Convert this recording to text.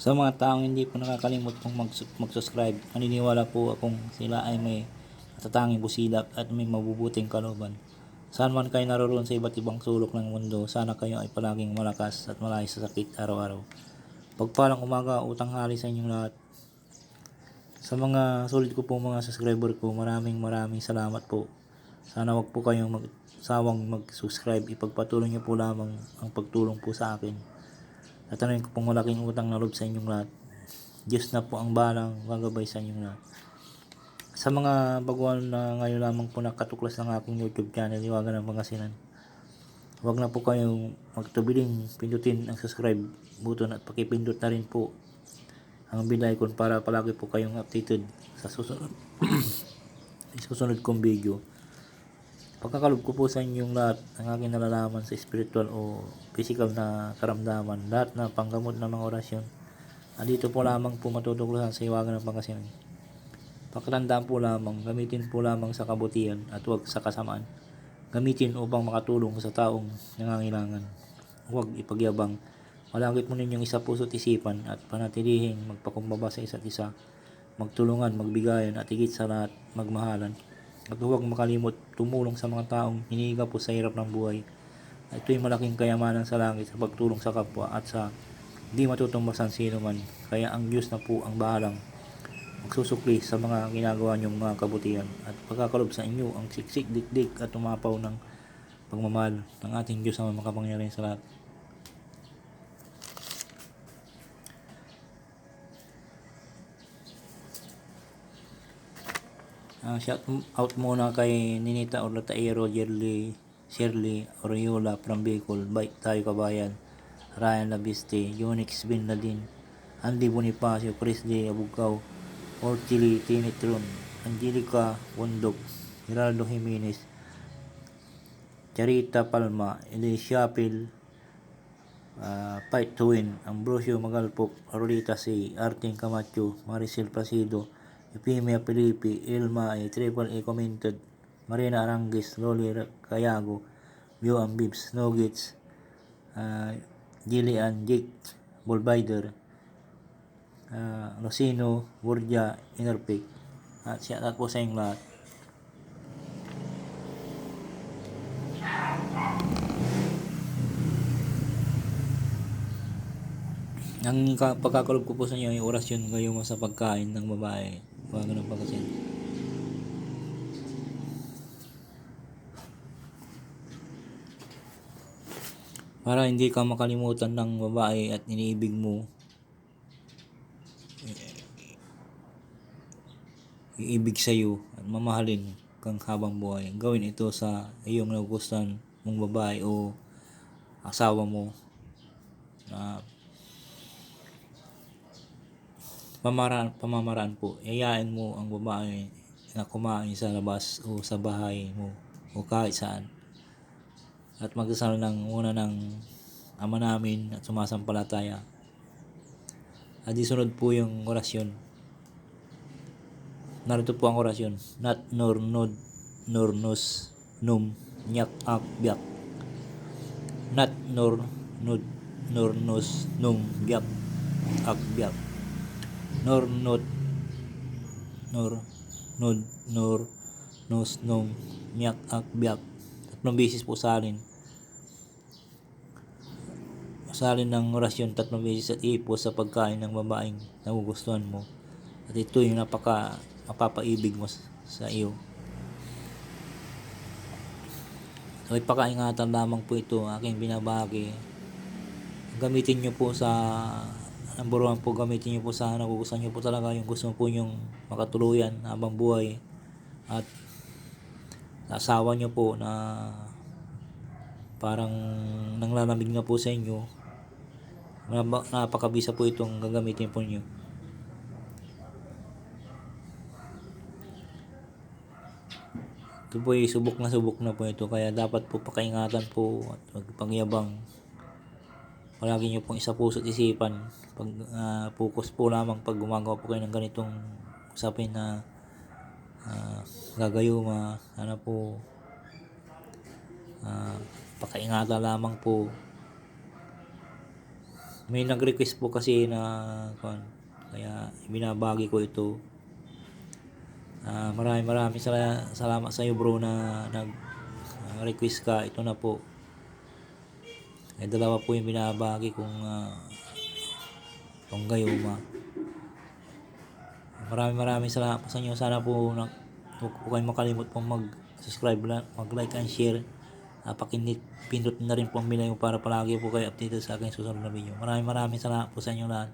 Sa mga taong hindi po nakakalimot pong mag- mag-subscribe, naniniwala po akong sila ay may natatanging busilak at may mabubuting kalooban. Saan man kayo naroon sa iba't ibang sulok ng mundo, sana kayo ay palaging malakas at malayo sa sakit araw-araw. Pagpalang umaga, utang hali sa inyong lahat. Sa mga sulit ko po mga subscriber ko, maraming maraming salamat po. Sana wag po kayong magsawang mag-subscribe. Ipagpatuloy niyo po lamang ang pagtulong po sa akin. Tatanungin ko pong malaking utang na loob sa inyong lahat. Diyos na po ang balang gagabay sa inyong lahat. Sa mga baguhan na ngayon lamang po nakatuklas ng aking YouTube channel, Iwagan ng Pangasinan. Huwag na po kayong magtubiling pindutin ang subscribe button at pakipindot na rin po ang bell icon para palagi po kayong updated sa susunod susunod kong video. Pagkakalob ko po sa inyong lahat ang aking nalalaman sa spiritual o physical na karamdaman, lahat na panggamot ng mga orasyon. Andito po lamang po matutuklasan sa iwagan ng pangasinan. Pakatandaan po lamang, gamitin po lamang sa kabutihan at huwag sa kasamaan. Gamitin upang makatulong sa taong nangangailangan. Huwag ipagyabang. Malagit mo ninyong isa puso't isipan at panatilihing magpakumbaba sa isa't isa. Magtulungan, magbigayan at higit sa lahat, magmahalan. At huwag makalimot tumulong sa mga taong hinihiga po sa hirap ng buhay. Ito'y malaking kayamanan sa langit sa pagtulong sa kapwa at sa di matutumbasan sino man. Kaya ang Diyos na po ang bahalang magsusukli sa mga ginagawa niyong mga kabutihan at pagkakalob sa inyo ang siksik dikdik at tumapaw ng pagmamahal ng ating Diyos na makapangyarihan sa lahat. Ah, shout out muna kay Ninita Orlataero, Jerly, Shirley, Oriola, from Bicol, Bike Tayo Kabayan, Ryan Labiste, Unix Bin Ladin, Andy Bonifacio, Chris D. Abugaw, Orchili Tinitron, Angelica Bundok, Geraldo Jimenez, Charita Palma, Elisha Pil, uh, Fight to Win, Ambrosio Magalpok, Arolita C, Arting Camacho, Maricel Placido, Epimia Felipe, Ilma A, Triple A Commented, Marina Arangis, Loli Cayago, Bio Ambibs, Nogits, uh, Gillian Jake, Bolbider, uh, Rosino, Borgia, Inerpic, at siya at po sa inyong lahat. Ang ka- pagkakalob ko po sa inyo ay orasyon ngayon sa pagkain ng babae. Huwag ganun pa kasi. Para hindi ka makalimutan ng babae at iniibig mo. Iibig sa iyo at mamahalin kang habang buhay. Gawin ito sa iyong nagustuhan mong babae o asawa mo na pamaraan, pamamaraan po, yayain mo ang babae na kumain sa labas o sa bahay mo o kahit saan. At magdasal ng una ng ama namin at sumasampalataya. At isunod po yung orasyon. Narito po ang orasyon. Nat nor nod nor nos num nyak ak byak. Nat nor nod nor nos num byak ak byak nor not nor nod nor nos nom miyak ak biyak tatlong beses po salin salin ng orasyon tatlong beses at ipo sa pagkain ng babaeng nagugustuhan mo. At ito yung napaka mapapaibig mo sa iyo. So ipakaingatan lamang po ito aking binabagi. Gamitin nyo po sa number one po gamitin nyo po sa nagugustuhan nyo po talaga yung gusto po nyong makatuluyan habang buhay. At sa asawa nyo po na parang nanglalamig na po sa inyo. Napa- napakabisa po itong gagamitin po nyo ito po ay subok na subok na po ito. Kaya dapat po pakaingatan po at huwag pangyabang palagi nyo pong isa puso't isipan pag ah, focus po lamang pag gumagawa po kayo ng ganitong usapin na uh, gagayuma sana po ah, pakaingatan lamang po May nag-request po kasi na kaya binabagi ko ito. Ah, maraming maraming sala- salamat sa iyo bro na nag ah, request ka. Ito na po. Ay dalawa po yung binabagi kong uh, kong gayuma. Maraming maraming salamat po sa inyo. Sana po na, huwag po kayong makalimot pong mag-subscribe lang, mag-like and share. Uh, pakinit, pindot na rin po ang bilay para palagi po kayo updated sa aking susunod na video. Maraming maraming salamat po sa inyo lahat.